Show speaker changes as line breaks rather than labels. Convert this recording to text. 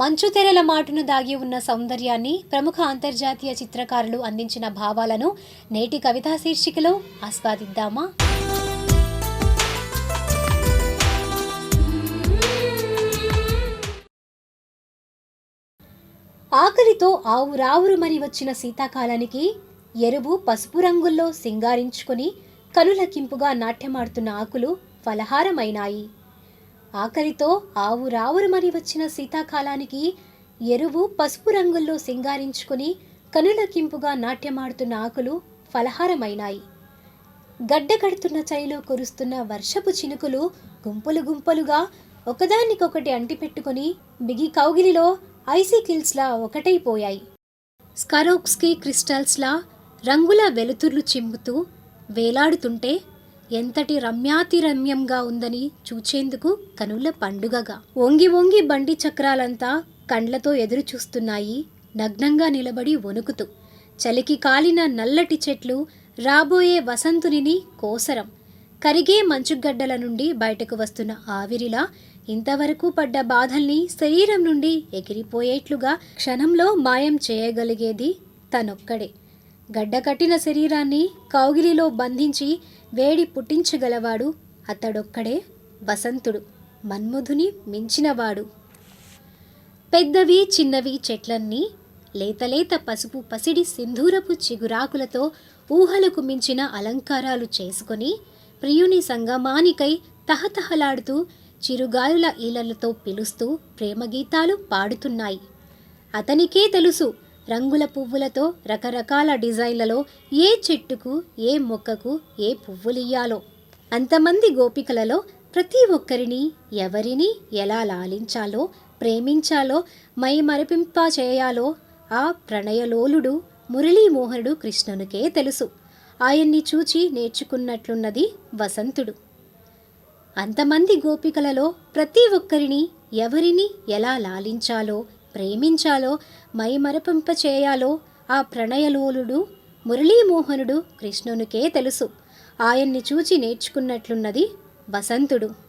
మంచు తెరల మాటును దాగి ఉన్న సౌందర్యాన్ని ప్రముఖ అంతర్జాతీయ చిత్రకారులు అందించిన భావాలను నేటి కవితా శీర్షికలో ఆస్వాదిద్దామా? ఆకలితో ఆవురావురుమని వచ్చిన శీతాకాలానికి ఎరుపు పసుపు రంగుల్లో సింగారించుకొని కనులకింపుగా నాట్యమాడుతున్న ఆకులు ఫలహారమైనాయి. ఆకలితో ఆవురావురుమని వచ్చిన శీతాకాలానికి ఎరువు పసుపు రంగుల్లో సింగారించుకొని కనులకింపుగా నాట్యమాడుతున్న ఆకులు ఫలహారమైనాయి. గడ్డ కడుతున్న చలిలో కురుస్తున్న వర్షపు చినుకులు గుంపులు గుంపులుగా ఒకదానికొకటి అంటిపెట్టుకొని బిగి కౌగిలిలో ఐసికిల్స్లా ఒకటైపోయాయి. స్కరోక్స్కి క్రిస్టల్స్లా రంగుల వెలుతుర్లు చిమ్ముతూ వేలాడుతుంటే ఎంతటి రమ్యాతిరమ్యంగా ఉందని చూచేందుకు కనుల పండుగగా. ఒంగి ఒంగి బండి చక్రాలంతా కండ్లతో ఎదురు చూస్తున్నాయి నగ్నంగా నిలబడి వణుకుతూ చలికి కాలిన నల్లటి చెట్లు రాబోయే వసంతునిని కోసరం. కరిగే మంచుగడ్డల నుండి బయటకు వస్తున్న ఆవిరిలా ఇంతవరకు పడ్డ బాధల్ని శరీరం నుండి ఎగిరిపోయేట్లుగా క్షణంలో మాయం చేయగలిగేది తనొక్కడే. గడ్డకట్టిన శరీరాన్ని కౌగిలిలో బంధించి వేడి పుట్టించగలవాడు అతడొక్కడే వసంతుడు మన్మధుని మించినవాడు. పెద్దవి చిన్నవి చెట్లన్నీ లేతలేత పసుపు పసిడి సింధూరపు చిగురాకులతో ఊహలకు మించిన అలంకారాలు చేసుకొని ప్రియుని సంగమానికై తహతహలాడుతూ చిరుగాలుల ఈలలతో పిలుస్తూ ప్రేమగీతాలు పాడుతున్నాయి. అతనికే తెలుసు రంగుల పువ్వులతో రకరకాల డిజైన్లలో ఏ చెట్టుకు ఏ మొక్కకు ఏ పువ్వులియ్యాలో. అంతమంది గోపికలలో ప్రతి ఒక్కరిని ఎవరిని ఎలా లాలించాలో ప్రేమించాలో మై మరపింప చేయాలో ఆ ప్రణయలోలుడు మురళీమోహనుడు కృష్ణునికే తెలుసు. ఆయన్ని చూచి నేర్చుకున్నట్లున్నది వసంతుడు. అంతమంది గోపికలలో ప్రతి ఒక్కరిని ఎవరిని ఎలా లాలించాలో ప్రేమించాలో మైమరపింప చేయాలో ఆ ప్రణయలోలుడు మురళీమోహనుడు కృష్ణునికే తెలుసు. ఆయన్ని చూచి నేర్చుకున్నట్లున్నది వసంతుడు.